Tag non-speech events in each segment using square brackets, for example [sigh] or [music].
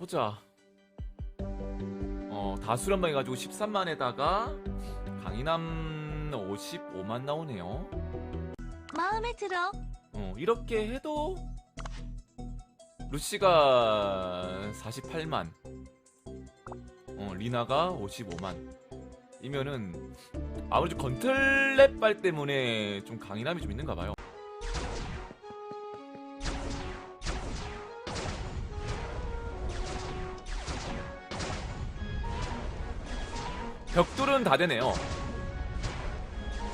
보자. 어, 다 수련방 해가지고 13만에다가 강인함 55만 나오네요. 마음에 들어. 어, 이렇게 해도 루시가 48만, 어, 리나가 55만. 이면은 아무래도 건틀렛발 때문에 좀 강인함이 좀 있는가 봐요. 벽돌은 다 되네요.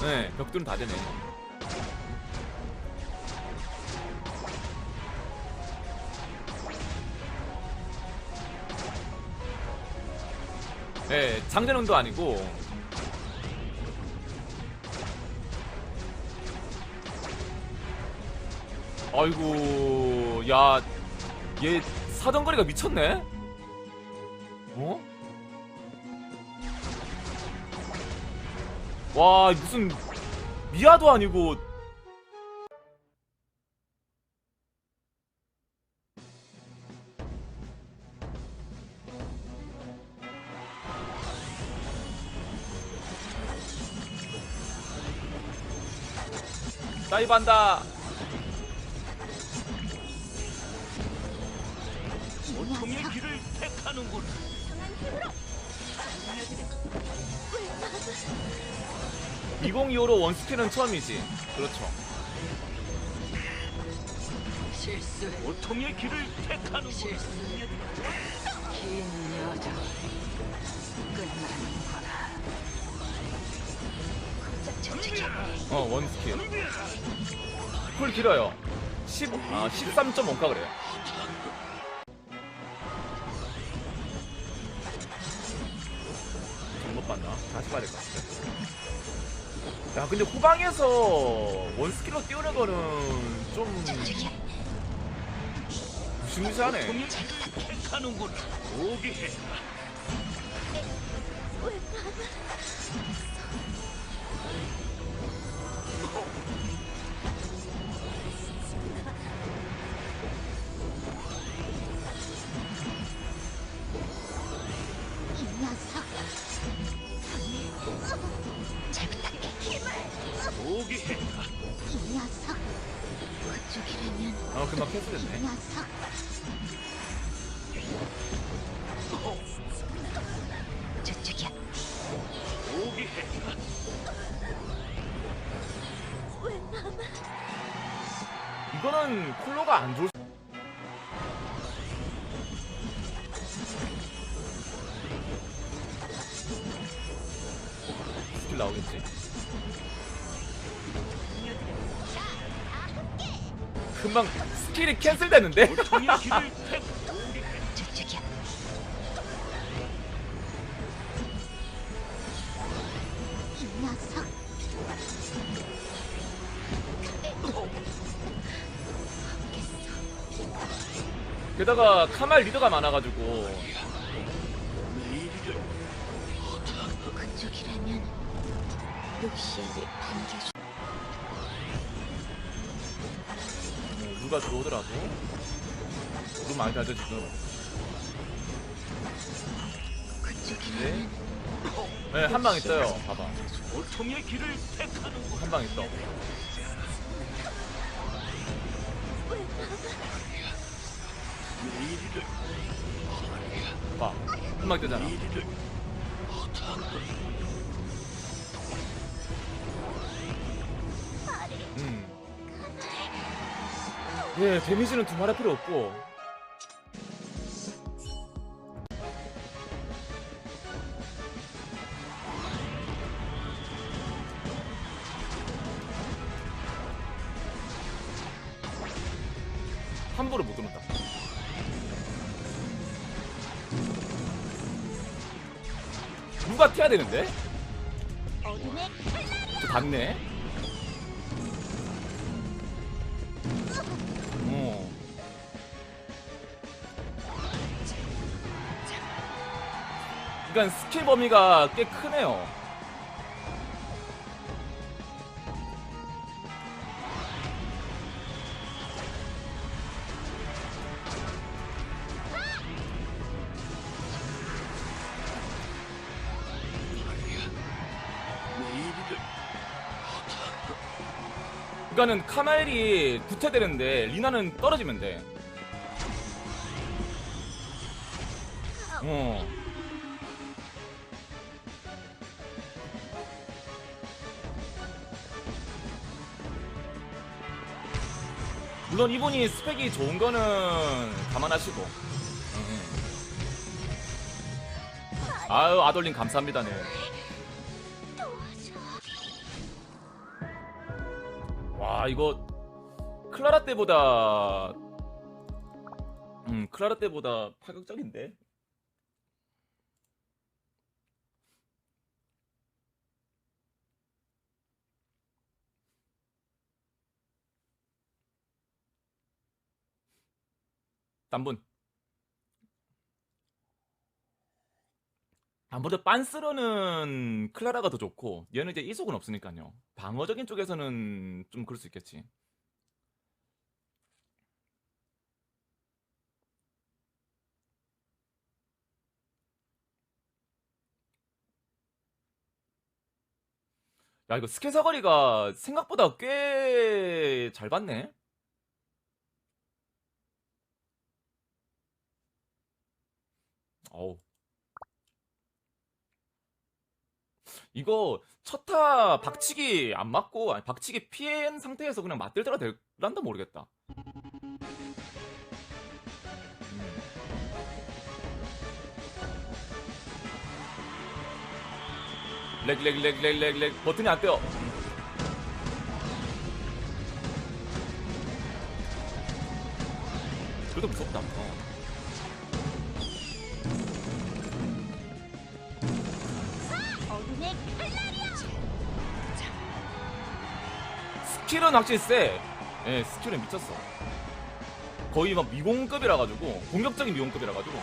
네, 벽돌은 다 되네. 네, 장전형도 아니고 아이고 야 얘 사정거리가 미쳤네 어? 와 무슨 미아도 아니고. 다이브한다 2025로 원스킬은 처음이지. 그렇죠. 실수 고통의 길을 택하는군. 실수 긴 여정 끝나는구나 어 원스킬 쿨 길어요. 10, 아 13.5가 그래요 야 근데 후방에서 원스킬로 띄우는 거는 좀 무시무시하네. 포기해. 어 금방 이 캔슬됐네 금방 스킬이 캔슬됐는데? 게다가 카말 리더가 많아가지고 그쪽이라면 루시아를 반겨주. 누가 들어오더라도 룸 많이 다져 지금. 그쪽이라면 네, 한 방 있어요. 봐봐. 한 방 있어. 봐. 한방 뜨잖아 예, 데미지는 두말할 필요 없고. 함부로 못 들었다. 누가 튀어야 되는데? 저 봤네. 약간 스킬 범위가 꽤 크네요. 그니까는 카멜이 구태되는데 리나는 떨어지면 돼. 어. 물론 이분이 스펙이 좋은 거는 감안하시고. 음. 아유 아돌린 감사합니다. 네. 와 이거 클라라 때보다 음 클라라 때보다 파격적인데 딴분. 아무래도 빤스러는 클라라가 더 좋고 얘는 이제 이속은 없으니까요. 방어적인 쪽에서는 좀 그럴 수 있겠지. 야 이거 스킬 사거리가 생각보다 꽤잘 받네 어우 이거 첫타 박치기 안 맞고 아니 박치기 피한 상태에서 그냥 맞들다가 될란다 모르겠다. 음. 렉렉렉렉렉렉 버튼이 안 떠요. 그래도 무섭다. 어. 스킬은 확실히 세. 예, 스킬은 미쳤어. 거의 막 미공급이라 가지고 공격적인 미공급이라 가지고.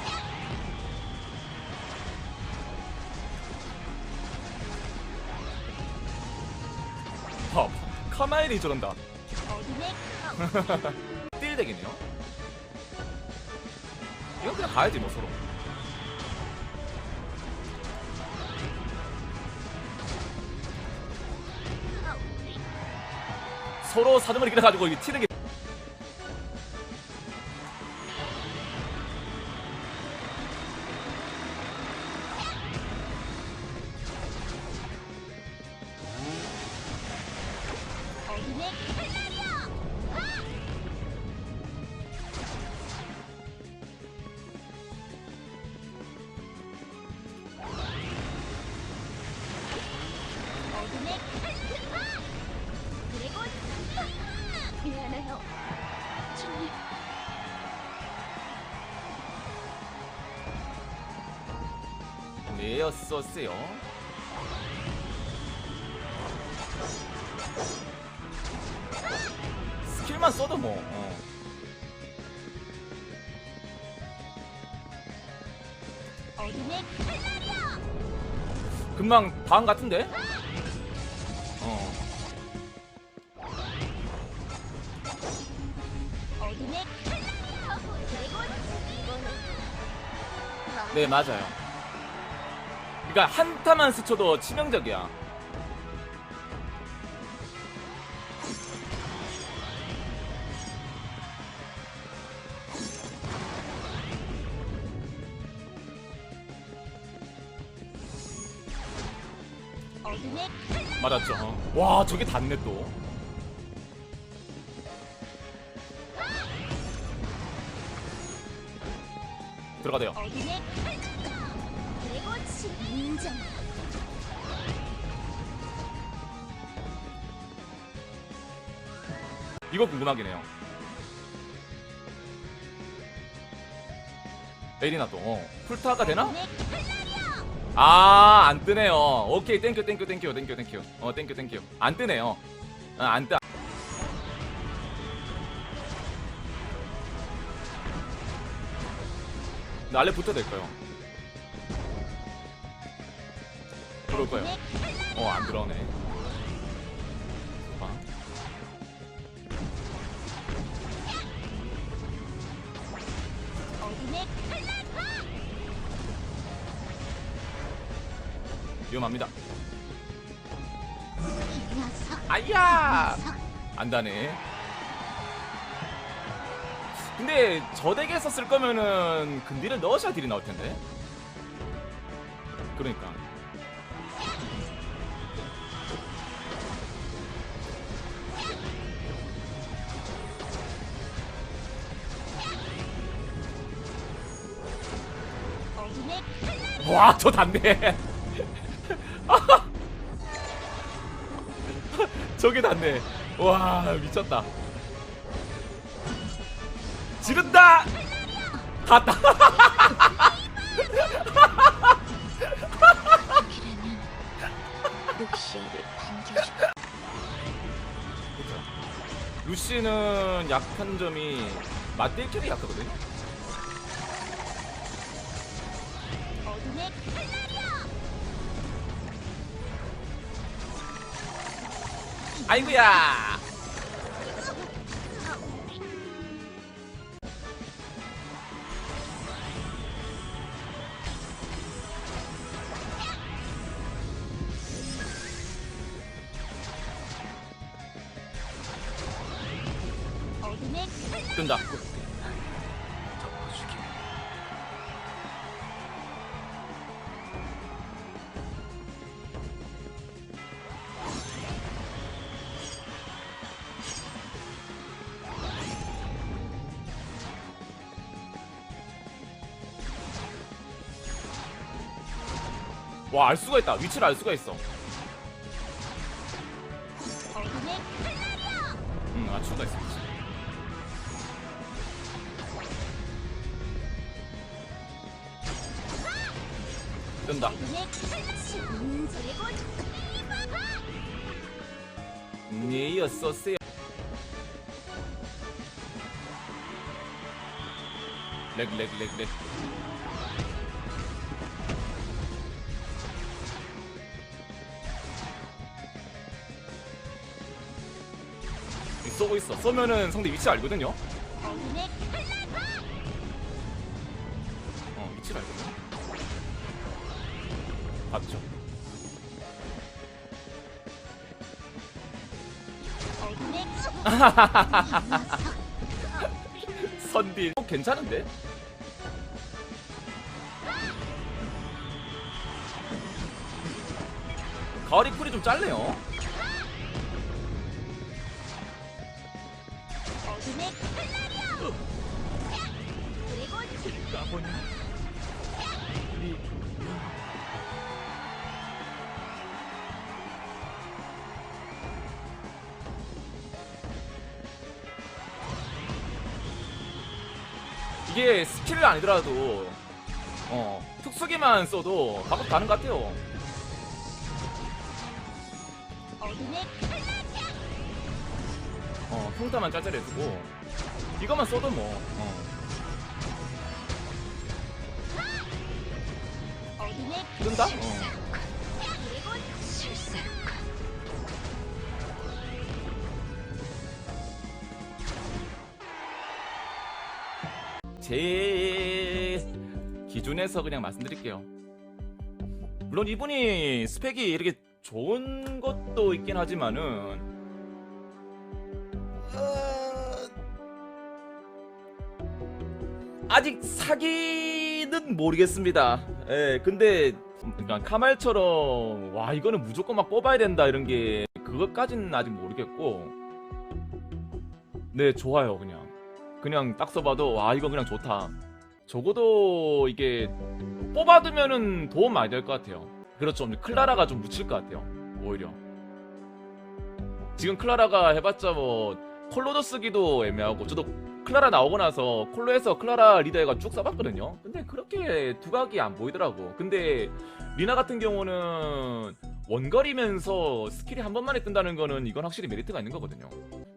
하, 카마엘이 저런다. [laughs] 어둠의 딜덱이네요. 이건 그냥 가야지 뭐 서로. 서로 사정을 이겨 가지고 이 티덱 왜였었어요? 스킬만 써도 뭐. 어. 금방 다음 같은데? 어. 드래곤 이거는 네 맞아요. 그러니까 한타만 스쳐도 치명적이야. 맞았죠. 어. 와 저게 닿네 또. 들어가대요. 인정 이거 궁금하긴 해요. 에리나 또 어. 풀타가 되나? 어둠의 아, 안 뜨네요. 오케이, 땡큐, 땡큐, 땡큐, 땡큐, 땡큐. 어, 땡큐, 땡큐. 안 뜨네요. 어, 안 뜨. 나 알레 붙어야 될 거요. 들어올 거예요. 어, 안 들어오네. 봐. 위험합니다. 아야! 안다네. 근데 저 덱에서 쓸 거면은 근딜을 넣으셔야 딜이 나올 텐데. 그러니까. 와, 저 닿네. [laughs] 저게 닿네. 와, 미쳤다. 지른다! 닿다! [laughs] 루시는 약한 점이 맞딜 킬이 약하거든. 어둠의 뜬다. 와, 알 수가 있다. 위치를 알 수가 있어. 어둠의 응, 알 수가 있어. 뜬다. 어둠의 문제고 네였었어요. 렉, 렉, 렉, 렉. 있어. 쏘면은 상대 위치 알거든요. 어, 위치를 알거든. 봤죠. [laughs] 선딜. 어, 괜찮은데? 가을이 쿨이 좀 짧네요. 어둠의 그리고 까보니 이 이게 스킬을 아니더라도 어 특수기만 써도 바로 가는 것 같아요. 어둠의 어 평타만 짜잘해 두고 이것만 써도 뭐 어. 뜬다? 어. 제 기준에서 그냥 말씀드릴게요. 물론 이분이 스펙이 이렇게 좋은 것도 있긴 하지만은 어, 아직 사기는 모르겠습니다. 예, 근데 그러니까 카말처럼 와 이거는 무조건 막 뽑아야 된다 이런 게 그것까지는 아직 모르겠고 네 좋아요 그냥 그냥 딱 써봐도 와 이거 그냥 좋다. 적어도 이게 뽑아두면은 도움 많이 될 것 같아요. 그렇죠. 클라라가 좀 묻힐 것 같아요. 오히려. 지금 클라라가 해봤자 뭐 콜로도 쓰기도 애매하고 저도 클라라 나오고 나서 콜로에서 클라라 리더가 쭉 써봤거든요. 근데 그렇게 두각이 안 보이더라고. 근데 리나 같은 경우는 원거리면서 스킬이 한 번만에 뜬다는 거는 이건 확실히 메리트가 있는 거거든요.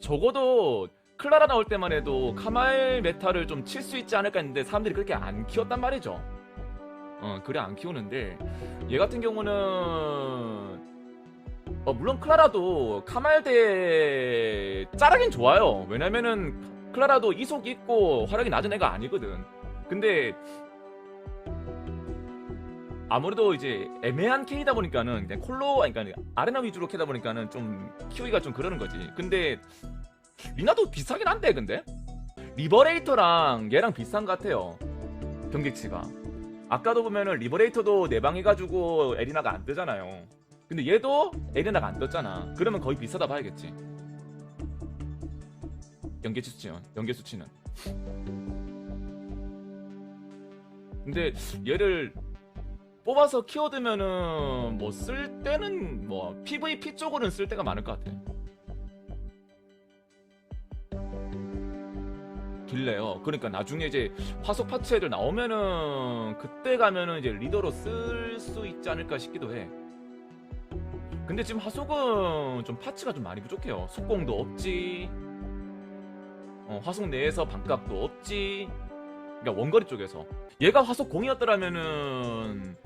적어도 클라라 나올 때만 해도 카말 메타를 좀 칠 수 있지 않을까 했는데 사람들이 그렇게 안 키웠단 말이죠. 어, 그래 안 키우는데 얘 같은 경우는 어, 물론 클라라도 카말대 짜라긴 좋아요. 왜냐면은 클라라도 이속 있고 화력이 낮은 애가 아니거든. 근데 아무래도 이제 애매한 캐이다 보니까는 그냥 콜로 그러니까 아레나 위주로 캐다 보니까는 좀 키우기가 좀 그러는 거지. 근데 리나도 비슷하긴 한데 근데 리버레이터랑 얘랑 비슷한 것 같아요. 경객치가. 아까도 보면은 리버레이터도 내방해가지고 에리나가 안 뜨잖아요. 근데 얘도 에리나가 안 떴잖아. 그러면 거의 비슷하다 봐야겠지. 연계 수치는 연계 수치는. 근데 얘를 뽑아서 키워두면은 뭐 쓸 때는 뭐 PVP 쪽으로는 쓸 때가 많을 것 같아. 길래요. 그러니까 나중에 이제 화속 파츠 애들 나오면은 그때 가면은 이제 리더로 쓸 수 있지 않을까 싶기도 해. 근데 지금 화속은 좀 파츠가 좀 많이 부족해요. 속공도 없지. 어, 화속 내에서 반값도 없지. 그러니까 원거리 쪽에서. 얘가 화속 공이었더라면은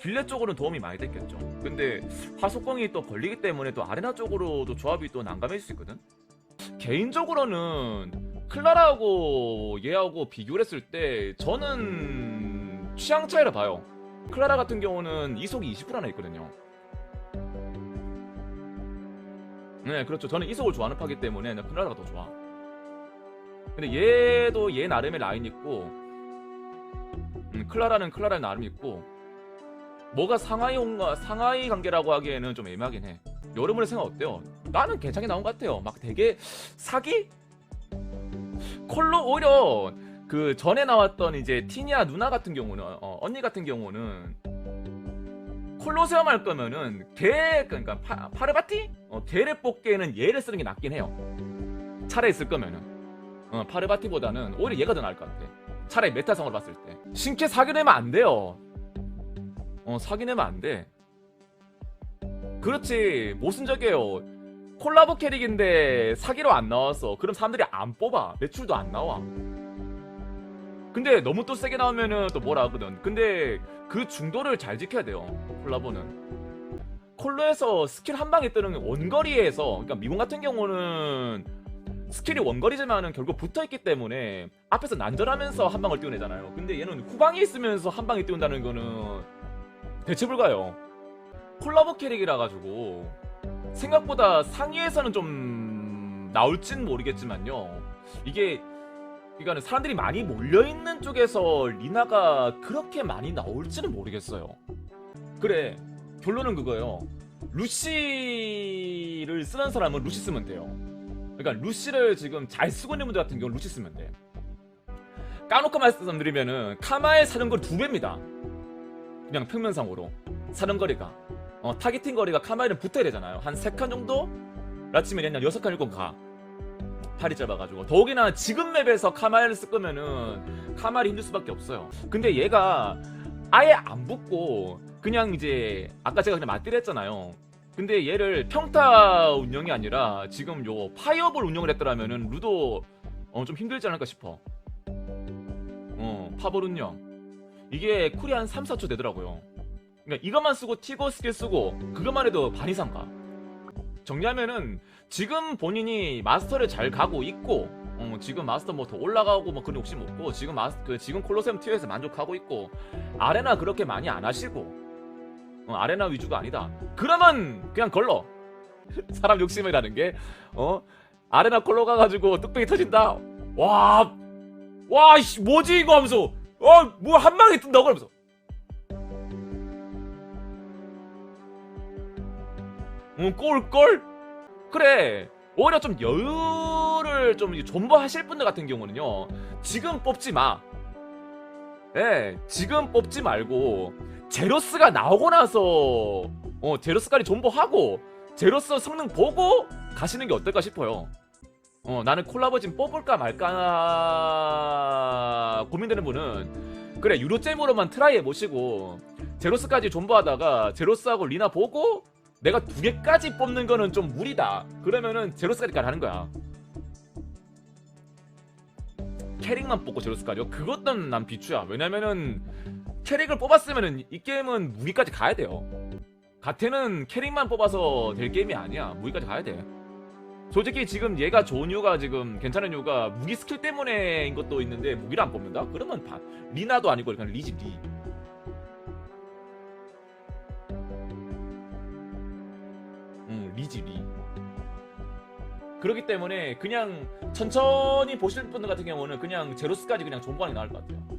길레 쪽으로는 도움이 많이 됐겠죠. 근데 화속 공이 또 걸리기 때문에 또 아레나 쪽으로도 조합이 또 난감해질 수 있거든. 개인적으로는 클라라하고 얘하고 비교를 했을 때 저는 취향 차이를 봐요. 클라라 같은 경우는 이속이 20%나 있거든요. 네, 그렇죠. 저는 이속을 좋아하는 파기 때문에 그냥 클라라가 더 좋아. 근데 얘도 얘 나름의 라인 있고, 음, 클라라는 클라라의 나름 있고, 뭐가 상하이 온가 상하이 관계라고 하기에는 좀 애매하긴 해. 여러분의 생각 어때요? 나는 괜찮게 나온 것 같아요. 막 되게 사기? 콜로 오히려 그 전에 나왔던 이제 티니아 누나 같은 경우는 어, 언니 같은 경우는 콜로세움 할 거면은 걔 그러니까 파, 파르바티 어, 걔를 뽑기에는 얘를 쓰는 게 낫긴 해요. 차라리 쓸 거면은 어, 파르바티보다는 오히려 얘가 더 나을 것 같아. 차라리 메타성으로 봤을 때 신캐 사귀내면 안 돼요. 어 사귀내면 안 돼. 그렇지 모순적이에요. 콜라보 캐릭인데 사기로 안 나왔어. 그럼 사람들이 안 뽑아. 매출도 안 나와. 근데 너무 또 세게 나오면은 또 뭐라 하거든. 근데 그 중도를 잘 지켜야 돼요. 콜라보는. 콜로에서 스킬 한 방에 뜨는 원거리에서 그러니까 미군 같은 경우는 스킬이 원거리지만은 결국 붙어 있기 때문에 앞에서 난전하면서 한 방을 띄워내잖아요. 근데 얘는 후방에 있으면서 한 방에 띄운다는 거는 대체 불가요. 콜라보 캐릭이라 가지고 생각보다 상위에서는 좀 나올진 모르겠지만요. 이게 그러니까 사람들이 많이 몰려 있는 쪽에서 리나가 그렇게 많이 나올지는 모르겠어요. 그래 결론은 그거예요. 루시를 쓰는 사람은 루시 쓰면 돼요. 그러니까 루시를 지금 잘 쓰고 있는 분들 같은 경우는 루시 쓰면 돼. 까놓고 말씀드리면은 카마의 사정거리 두 배입니다. 그냥 평면상으로 사정거리가 어, 타겟팅 거리가 카마에는 붙어야 되잖아요. 한 세 칸 정도? 라치면 그냥 여섯 칸 일곱 가. 팔이 짧아가지고 더욱이나 지금 맵에서 카마를 쓸 거면은 카마리 힘들 수밖에 없어요. 근데 얘가 아예 안 붙고 그냥 이제 아까 제가 그냥 맞딜 했잖아요. 근데 얘를 평타 운영이 아니라 지금 요 파이어볼 운영을 했더라면은 루도 어, 좀 힘들지 않을까 싶어. 어, 파볼 운영. 이게 쿨이 한 3, 4초 되더라고요. 그러니까 이것만 쓰고 티거 스킬 쓰고 그것만 해도 반 이상 가. 정리하면은 지금 본인이 마스터를 잘 가고 있고 어, 지금 마스터 뭐 더 올라가고 뭐 그런 욕심 없고 지금 마스 그 지금 콜로세움 티어에서 만족하고 있고 아레나 그렇게 많이 안 하시고 어, 아레나 위주가 아니다. 그러면 그냥 걸러. [laughs] 사람 욕심이라는 게 어? 아레나 콜로 가가지고 뚝배기 터진다. 와, 와, 씨, 뭐지 이거 하면서 어, 뭐 한 방에 뜬다고 그러면서 응, 꼴꼴? 그래. 오히려 좀 여유를 좀 존버하실 분들 같은 경우는요. 지금 뽑지 마. 예, 지금 뽑지 말고 제로스가 나오고 나서 어, 제로스까지 존버하고 제로스 성능 보고 가시는 게 어떨까 싶어요. 어, 나는 콜라보 지금 뽑을까 말까 고민되는 분은 그래 유로잼으로만 트라이 해보시고 제로스까지 존버하다가 제로스하고 리나 보고 내가 두 개까지 뽑는 거는 좀 무리다. 그러면은 제로스까지까지 하는 거야. 캐릭만 뽑고 제로스까지요? 그것도 난 비추야. 왜냐면은 캐릭을 뽑았으면은 이 게임은 무기까지 가야 돼요. 가테는 캐릭만 뽑아서 될 게임이 아니야. 무기까지 가야 돼. 솔직히 지금 얘가 좋은 이유가 지금 괜찮은 이유가 무기 스킬 때문에인 것도 있는데 무기를 안 뽑는다? 그러면 바, 리나도 아니고 그냥 리지 리. 리지 리. 그렇기 때문에 그냥 천천히 보실 분들 같은 경우는 그냥 제로스까지 그냥 존버하는 게 나을 것 같아요.